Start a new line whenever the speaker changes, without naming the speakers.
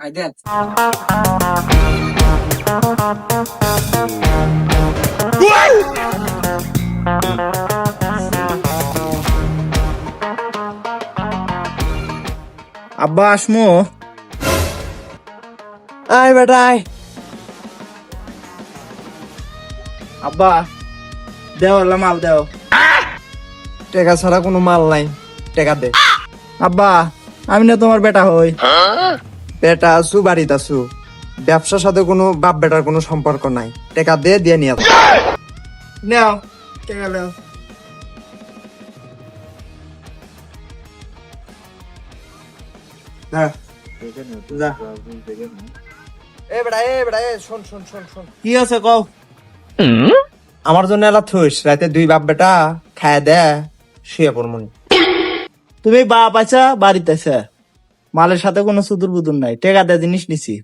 I দেন
আব্বা আসমু।
আয় বেটা আয়।
আব্বা দেও হলো মাল দেও।
টাকা ছাড়া কোনো মাল নাই টাকা দে।
আব্বা আমি না তোমার বেটা হই।
বেটা আছু বাড়িতে আছু। ব্যবসার সাথে কোনো বাপ বেটার কোনো সম্পর্ক নাই। টাকা দে দিয়ে নিয়ে।
নেও
শোন শোন
কি আছে কও?
আমার জন্য এলা থইস রাতে দুই বাপ বেটা খায় দে শুয়ে পড়মনি।
তুমি বাপ আছা বাড়িতে আছে মালের সাথে কোনো সুদুর বুদুর নাই টেকা দেয় জিনিস নিছি.